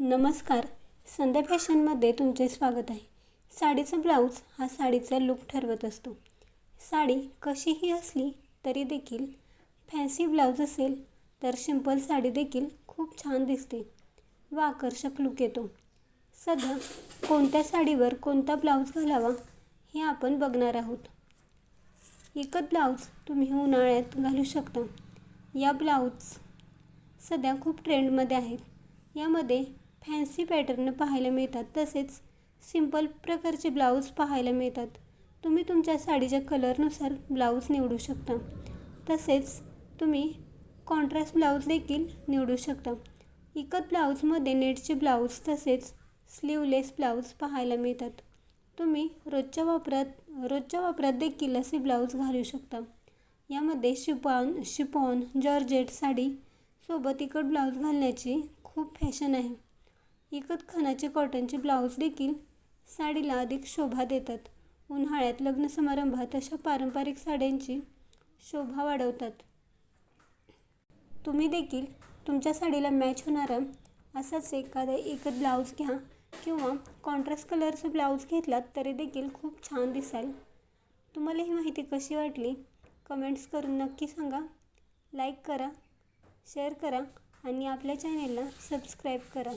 नमस्कार. संध्या फॅशनमध्ये तुमचे स्वागत आहे. साडीचा ब्लाऊज हा साडीचा लुक ठरवत असतो. साडी कशीही असली तरी देखील फॅन्सी ब्लाऊज असेल तर सिंपल साडी देखील खूप छान दिसते. व आकर्षक लुक येतो. सध्या कोणत्या साडीवर कोणता ब्लाऊज घालावा हे आपण बघणार आहोत. एकच ब्लाऊज तुम्ही उन्हाळ्यात घालू शकता. या ब्लाऊज सध्या खूप ट्रेंडमध्ये आहेत. यामध्ये फॅन्सी पॅटर्न पाहायला मिळतात तसेच सिंपल प्रकारचे ब्लाऊज पाहायला मिळतात. तुम्ही तुमच्या साडीच्या कलरनुसार ब्लाऊज निवडू शकता. तसेच तुम्ही कॉन्ट्रास्ट ब्लाऊज देखील निवडू शकता. इकत ब्लाऊजमध्ये नेटचे ब्लाऊज तसेच स्लीवलेस ब्लाऊज पाहायला मिळतात. तुम्ही रोजच्या वापरात रोजच्या वापरात देखील असे ब्लाऊज घालू शकता. यामध्ये शिपॉन शिपॉन जॉर्जेट साडी सोबत इकट ब्लाऊज घालण्याची खूप फॅशन आहे. एकच खणाचे कॉटनचे ब्लाऊज देखील साडीला अधिक शोभा देतात. उन्हाळ्यात लग्न समारंभात अशा पारंपरिक साड्यांची शोभा वाढवतात. तुम्ही देखील तुमच्या साडीला मॅच होणारा असाच एखादा एकच ब्लाऊज घ्या किंवा कॉन्ट्रास्ट कलरचा ब्लाऊज घेतलात तरी देखील खूप छान दिसाल. तुम्हाला ही माहिती कशी वाटली? कमेंट्स करून नक्की सांगा. लाईक करा शेअर करा आणि आपल्या चॅनेलला सबस्क्राईब करा.